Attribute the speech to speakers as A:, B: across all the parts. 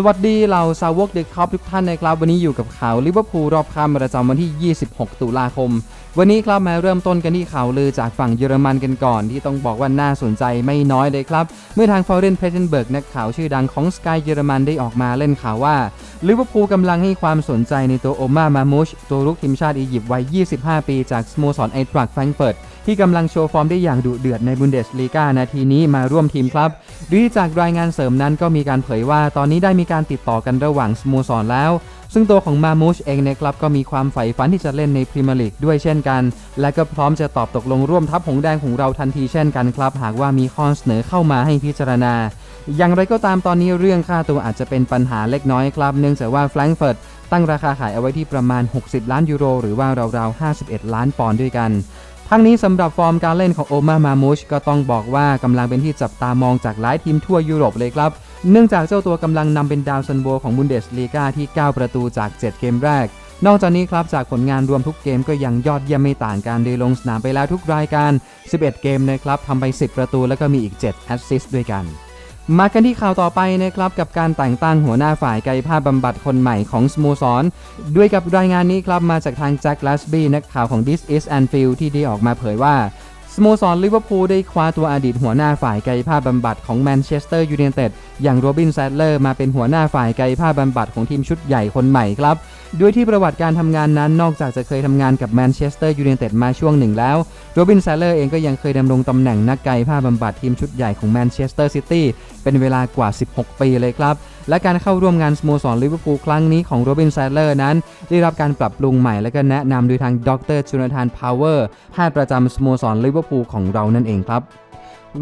A: สวัสดีเหล่าสาวกเด็กคอปทุกท่านนะครับ วันนี้อยู่กับข่าวลิเวอร์พูลรอบค่ำประจำวันที่ 26 ตุลาคม วันนี้ครับมาเริ่มต้นกันที่ข่าวลือจากฝั่งเยอรมันกันก่อน ที่ต้องบอกว่าน่าสนใจไม่น้อยเลยครับ เมื่อทางฟอร์เรนเพเทนเบิร์กนักข่าวชื่อดังของสกายเยอรมันได้ออกมาเล่นข่าวว่าลิเวอร์พูลกำลังให้ความสนใจในตัวโอมามามูชตัวรุกทีมชาติอียิปต์วัย 25 ปี จากสโมสรไอทรักแฟรงเฟิร์ตที่กำลังโชว์ฟอร์มได้อย่างดุเดือดในบุนเดสลีกานาทีนี้มาร่วมทีมครับโดยจากรายงานเสริมนั้นก็มีการเผยว่าตอนนี้ได้มีการติดต่อกันระหว่างสโมสรแล้ว ซึ่งตัวของมามูชเองในครับก็มีความใฝ่ฝันที่จะเล่นในพรีเมียร์ลีกด้วยเช่นกัน และก็พร้อมจะตอบตกลงร่วมทัพหงแดงของเราทันทีเช่นกันครับ หากว่ามีข้อเสนอเข้ามาให้พิจารณา อย่างไรก็ตามตอนนี้เรื่องค่าตัวอาจจะเป็นปัญหาเล็กน้อยครับ เนื่องจากว่าแฟรงก์เฟิร์ตตั้งราคาขายเอาไว้ที่ประมาณ 60 ล้านยูโร หรือว่าราวๆ 51 ล้านปอนด์ด้วยกัน ทั้งนี้สำหรับฟอร์มการเล่นของโอมามามูชก็ต้องบอกว่ากำลังเป็นที่จับตามองจากหลายทีมทั่วยุโรปเลยครับเนื่องจากเจ้าตัวกำลังนำเป็นดาวซันโบของบุนเดสลีกาที่ 9 ประตูจาก 7 เกมแรก นอกจากนี้ครับจากผลงานรวมทุกเกมก็ยังยอดเยี่ยมไม่ต่างกันโดยลงสนามไปแล้วทุกรายการ 11 เกมนะครับทำไป 10 ประตูแล้วก็มีอีก 7 แอสซิสต์ด้วยกัน มากันที่ข่าวต่อไปนะครับกับการแต่งตั้งหัวหน้าฝ่ายกายภาพบำบัดคนใหม่ของสโมสร ด้วยกับรายงานนี้ครับมาจากทางแจ็คลาสบี้นักข่าวของ This is Anfield ที่ได้ออกมาเผยว่า โมสรลิเวอร์พูลได้คว้าตัวอดีตหัวหน้าฝ่ายกายภาพบำบัดของแมนเชสเตอร์ยูไนเต็ดอย่างโรบินแซดเลอร์มาเป็นหัวหน้าฝ่ายกายภาพบำบัดของทีมชุดใหญ่คนใหม่ครับโดยที่ประวัติการทำงานนั้นนอกจากจะเคยทำงานกับแมนเชสเตอร์ยูไนเต็ดมาช่วงหนึ่งแล้วโรบินแซดเลอร์เองก็ยังเคยดำรงตำแหน่งนักกายภาพบำบัดทีมชุดใหญ่ของแมนเชสเตอร์ซิตี้เป็นเวลากว่า 16 ปีเลยครับ และการเข้าร่วมงานสโมสรลิเวอร์พูลครั้งนี้ของโรบินแซดเลอร์นั้น ได้รับการปรับปรุงใหม่และก็แนะนำโดยทางดรจูนาธานพาวเวอร์แพทย์ประจำสโมสรลิเวอร์พูลของเรานั่นเองครับ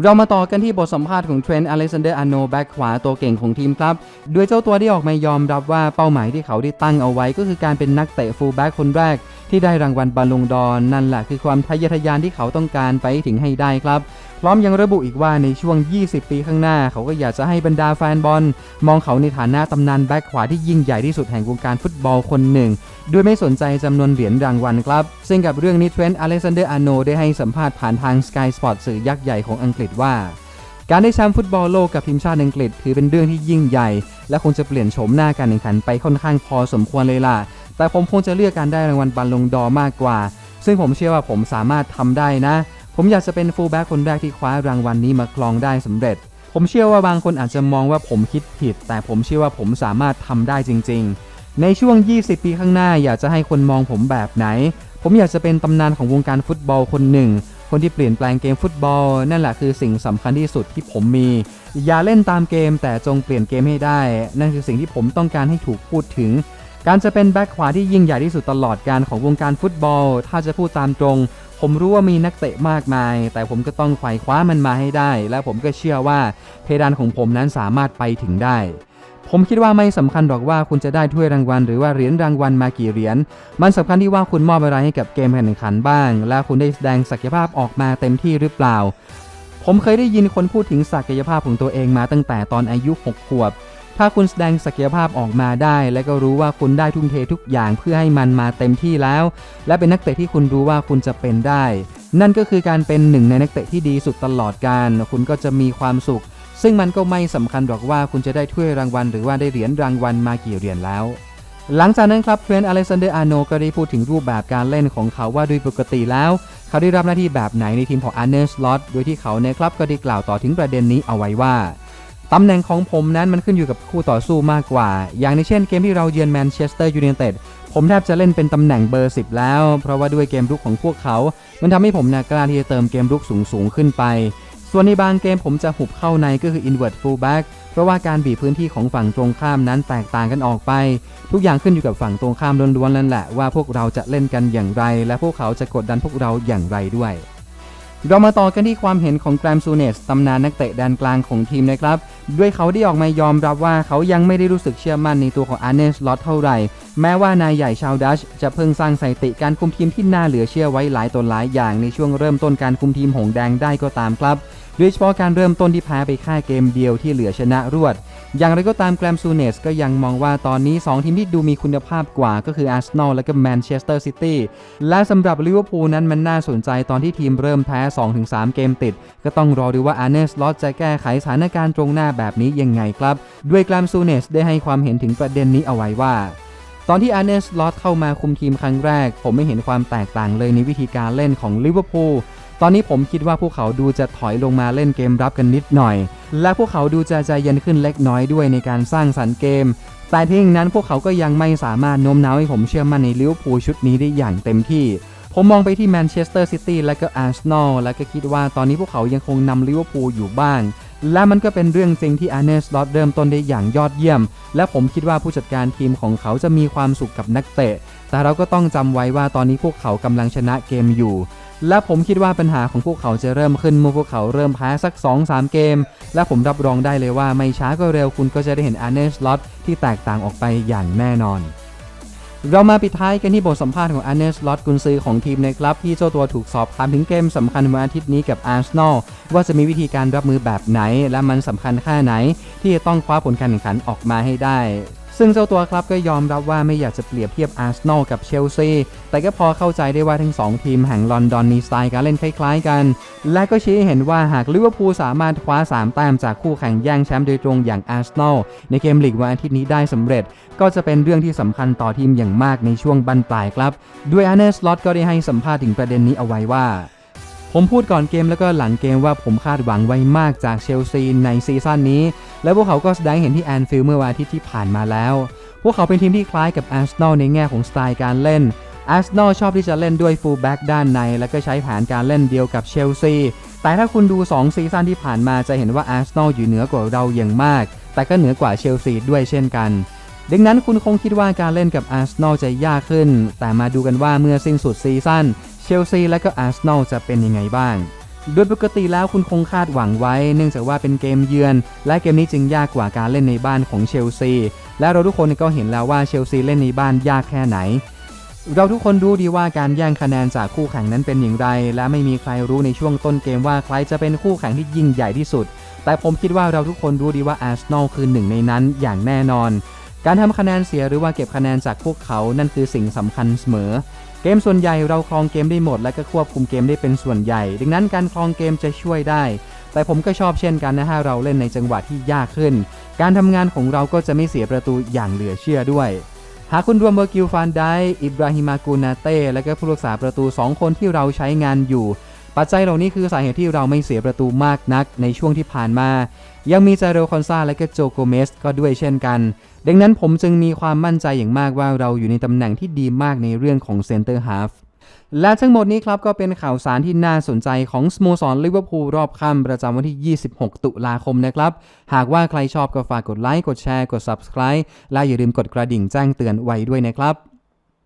A: เรามาต่อกันที่บทสัมภาษณ์ของเทรนต์อเล็กซานเดอร์อโนแบ็กขวาตัวเก่งของทีมครับโดยเจ้าตัวได้ออกมายอมรับว่าเป้าหมายที่เขาได้ตั้งเอาไว้ ก็คือการเป็นนักเตะฟูลแบ็กคนแรก ที่ได้รางวัลบอลลงดอนนั่นแหละคือความทะเยอทะยานที่เขาต้องการไปถึงให้ได้ครับ พร้อมยังระบุอีกว่าในช่วง 20 ปีข้างหน้า เขาก็อยากจะให้บรรดาแฟนบอล มองเขาในฐานะตำนานแบ็กขวาที่ยิ่งใหญ่ที่สุดแห่งวงการฟุตบอลคนหนึ่งโดยไม่สนใจจำนวนเหรียญรางวัลครับ ซึ่งกับเรื่องนี้เทรนต์อเล็กซานเดอร์อาโนได้ให้สัมภาษณ์ผ่านทาง Sky Sport สื่อยักษ์ใหญ่ของอังกฤษว่าการได้แชมป์ฟุตบอลโลกกับทีมชาติอังกฤษ ถือเป็นเรื่องที่ยิ่งใหญ่ และคงจะเปลี่ยนโฉมหน้าการแข่งขันไปค่อนข้างพอสมควรเลยล่ะ แต่ผมคงจะเลือกการได้รางวัลบัลลงดอมากกว่า ซึ่งผมเชื่อว่าผมสามารถทำได้นะ ผมอยากจะเป็นฟูลแบ็กคนแรกที่คว้ารางวัลนี้มาครองได้สำเร็จ ผมเชื่อว่าบางคนอาจจะมองว่าผมคิดผิด แต่ผมเชื่อว่าผมสามารถทำได้จริง ๆ ในช่วง 20 ปีข้างหน้าอยากจะให้คนมองผมแบบไหน ผมอยากจะเป็นตำนานของวงการฟุตบอลคนหนึ่ง คนที่เปลี่ยนแปลงเกมฟุตบอล นั่นแหละคือสิ่งสำคัญที่สุดที่ผมมี อย่าเล่นตามเกมแต่จงเปลี่ยนเกมให้ได้ นั่นคือสิ่งที่ผมต้องการให้ถูกพูดถึงการจะเป็นแบ็คขวาที่ยิ่งใหญ่ที่สุดตลอดการของวงการฟุตบอล ถ้าจะพูดตามตรง ผมรู้ว่ามีนักเตะมากมาย แต่ผมก็ต้องไขว่คว้ามันมาให้ได้ และผมก็เชื่อว่าเพดานของผมนั้นสามารถไปถึงได้ ผมคิดว่าไม่สำคัญหรอกว่าคุณจะได้ถ้วยรางวัล หรือว่าเหรียญรางวัลมากี่เหรียญ มันสำคัญที่ว่าคุณมอบอะไรให้กับเกมแข่งขันบ้าง และคุณได้แสดงศักยภาพออกมาเต็มที่หรือเปล่า ผมเคยได้ยินคนพูดถึงศักยภาพของตัวเองมาตั้งแต่ตอนอายุ 6 ขวบ ถ้าคุณแสดงศักยภาพออกมาได้ และก็รู้ว่าคุณได้ทุ่มเททุกอย่างเพื่อให้มันมาเต็มที่แล้ว และเป็นนักเตะที่คุณรู้ว่าคุณจะเป็นได้ นั่นก็คือการเป็นหนึ่งในนักเตะที่ดีสุดตลอดการ คุณก็จะมีความสุข ซึ่งมันก็ไม่สำคัญหรอกว่าคุณจะได้ถ้วยรางวัล หรือว่าได้เหรียญรางวัลมากี่เหรียญแล้วหลังจากนั้นครับเทรนต์อเล็กซานเดอร์อาโนก็ได้พูดถึงรูปแบบการเล่นของเขาว่าโดยปกติแล้ว เขาได้รับหน้าที่แบบไหนในทีมของอาร์เนสลอตโดยที่เขาในครับก็ได้กล่าวต่อถึงประเด็นนี้เอาไว้ว่า ตำแหน่งของผมนั้นมันขึ้นอยู่กับคู่ต่อสู้มากกว่า อย่างในเช่นเกมที่เราเยือนแมนเชสเตอร์ยูไนเต็ดผมแทบจะเล่นเป็นตำแหน่งเบอร์ 10 แล้ว เพราะว่าด้วยเกมรุกของพวกเขา มันทำให้ผมนะกล้าที่จะเติมเกมรุกสูงสูงขึ้นไป ส่วนในบางเกมผมจะหุบเข้าในก็คือ invert fullback เพราะว่าการบีบพื้นที่ของฝั่งตรงข้ามนั้นแตกต่างกันออกไป ทุกอย่างขึ้นอยู่กับฝั่งตรงข้ามล้วนๆนั่นแหละว่าพวกเราจะเล่นกันอย่างไร และพวกเขาจะกดดันพวกเราอย่างไรด้วย เรามาต่อกันที่ความเห็นของแกรมซูเนสตำนานนักเตะแดนกลางของทีมนะครับ ด้วยเขาได้ออกมายอมรับว่าเขายังไม่ได้รู้สึกเชื่อมั่นในตัวของอาร์เนสลอตเท่าไหร่ แม้ว่านายใหญ่ชาวดัชจะเพิ่งสร้างสถิติการคุมทีมที่น่าเหลือเชื่อไว้หลายตนหลายอย่างในช่วงเริ่มต้นการคุมทีมหงแดงได้ก็ตามครับ โดยเฉพาะการเริ่มต้นที่แพ้ไปแค่เกมเดียวที่เหลือชนะรวด อย่างไรก็ตามแกรมซูเนสก็ยังมองว่าตอนนี้ 2 ทีมที่ดูมีคุณภาพกว่าก็คืออาร์เซนอลและก็แมนเชสเตอร์ซิตี้และสำหรับลิเวอร์พูลนั้นมันน่าสนใจตอนที่ทีมเริ่มแพ้ 2-3 เกมติด ก็ต้องรอดูว่าอาร์เนสลอตจะแก้ไขสถานการณ์ตรงหน้าแบบนี้ยังไงครับ ด้วยแกรมซูเนสได้ให้ความเห็นถึงประเด็นนี้เอาไว้ว่าตอนที่อาร์เนสลอตเข้ามาคุมทีมครั้งแรก ผมไม่เห็นความแตกต่างเลยในวิธีการเล่นของลิเวอร์พูล ตอนนี้ผมคิดว่าพวกเขาดูจะถอยลงมาเล่นเกมรับกันนิดหน่อย และพวกเขาดูจะใจเย็นขึ้นเล็กน้อยด้วยในการสร้างสรรค์เกม แต่ที่อย่างนั้นพวกเขาก็ยังไม่สามารถโน้มน้าวให้ผมเชื่อมั่นในลิเวอร์พูลชุดนี้ได้อย่างเต็มที่ ผมมองไปที่แมนเชสเตอร์ซิตี้และก็อาร์เซนอลและก็คิดว่าตอนนี้พวกเขายังคงนำลิเวอร์พูลอยู่บ้างและมันก็เป็นเรื่องจริงที่อาร์เนสลอตเริ่มต้นได้อย่างยอดเยี่ยม และผมคิดว่าผู้จัดการทีมของเขาจะมีความสุขกับนักเตะ แต่เราก็ต้องจำไว้ว่าตอนนี้พวกเขากำลังชนะเกมอยู่ และผมคิดว่าปัญหาของพวกเขาจะเริ่มขึ้นเมื่อพวกเขาเริ่มแพ้สัก 2-3 เกม และผมรับรองได้เลยว่าไม่ช้าก็เร็วคุณก็จะได้เห็นอาร์เนสลอตที่แตกต่างออกไปอย่างแน่นอน เรามาปิดท้ายกันที่บทสัมภาษณ์ของอาร์เนสลอตกุนซือของทีมในครับ ที่เจ้าตัวถูกสอบถามถึงเกมสำคัญวันอาทิตย์นี้กับอาร์เซนอลว่าจะมีวิธีการรับมือแบบไหน และมันสำคัญแค่ไหน ที่จะต้องคว้าผลการแข่งขันออกมาให้ได้ ซึ่งเจ้าตัวครับก็ยอมรับว่าไม่อยากจะเปรียบเทียบอาร์เซนอลกับเชลซี แต่ก็พอเข้าใจได้ว่าทั้งสองทีมแห่งลอนดอนมีสไตล์การเล่นคล้ายๆกัน และก็ชี้เห็นว่าหากลิเวอร์พูลสามารถคว้า 3 แต้มจากคู่แข่งแย่งแชมป์โดยตรงอย่างอาร์เซนอลในเกมลีกวันอาทิตย์นี้ได้สำเร็จ ก็จะเป็นเรื่องที่สำคัญต่อทีมอย่างมากในช่วงบั้นปลายครับ ด้วยอาร์เนสลอตก็ได้ให้สัมภาษณ์ถึงประเด็นนี้เอาไว้ว่า ผมพูดก่อนเกมแล้วก็หลังเกมว่าผมคาดหวังไว้มากจากเชลซีในซีซั่นนี้ และพวกเขาก็แสดงเห็นที่แอนฟิลด์เมื่อวันอาทิตย์ที่ผ่านมาแล้ว พวกเขาเป็นทีมที่คล้ายกับอาร์เซนอลในแง่ของสไตล์การเล่นอาร์เซนอลชอบที่จะเล่นด้วยฟูลแบ็กด้านใน และก็ใช้แผนการเล่นเดียวกับเชลซี แต่ถ้าคุณดู 2 ซีซั่นที่ผ่านมาจะเห็นว่าอาร์เซนอลอยู่เหนือกว่าเราอย่างมาก แต่ก็เหนือกว่าเชลซีด้วยเช่นกัน ดังนั้นคุณคงคิดว่าการเล่นกับอาร์เซนอลจะยากขึ้น แต่มาดูกันว่าเมื่อสิ้นสุดซีซั่น เชลซีและก็อาร์เซนอลจะเป็นยังไงบ้าง โดยปกติแล้วคุณคงคาดหวังไว้ เนื่องจากว่าเป็นเกมเยือน และเกมนี้จึงยากกว่าการเล่นในบ้านของเชลซี และเราทุกคนก็เห็นแล้วว่าเชลซีเล่นในบ้านยากแค่ไหน เราทุกคนรู้ดีว่าการแย่งคะแนนจากคู่แข่งนั้นเป็นอย่างไร และไม่มีใครรู้ในช่วงต้นเกมว่าใครจะเป็นคู่แข่งที่ยิ่งใหญ่ที่สุด แต่ผมคิดว่าเราทุกคนรู้ดีว่าอาร์เซนอลคือหนึ่งในนั้นอย่างแน่นอนการทำคะแนนเสียหรือว่าเก็บคะแนนจากพวกเขานั่นคือสิ่งสำคัญเสมอ เกมส่วนใหญ่เราคลองเกมได้หมด และก็ควบคุมเกมได้เป็นส่วนใหญ่ ดังนั้นการคลองเกมจะช่วยได้ แต่ผมก็ชอบเช่นกันนะฮะเราเล่นในจังหวะที่ยากขึ้น การทำงานของเราก็จะไม่เสียประตูอย่างเหลือเชื่อด้วย หากคุณรวมเบอร์กิลฟานได้อิบราฮิมากูนาเต้และก็ผู้รักษาประตู 2 คนที่เราใช้งานอยู่ ปัจจัยเหล่านี้คือสาเหตุที่เราไม่เสียประตูมากนักในช่วงที่ผ่านมา ยังมีจาเรลคอนซาและก็โจโกเมสก็ด้วยเช่นกัน ดังนั้นผมจึงมีความมั่นใจอย่างมากว่าเราอยู่ในตำแหน่งที่ดีมากในเรื่องของเซนเตอร์ฮาฟและทั้งหมดนี้ครับก็เป็นข่าวสารที่น่าสนใจของสโมสรลิเวอร์พูลรอบค่ำประจำวันที่ 26 ตุลาคมนะครับ หากว่าใครชอบก็ฝากกดไลค์ กดแชร์ กด Subscribe และอย่าลืมกดกระดิ่งแจ้งเตือนไว้ด้วยนะครับ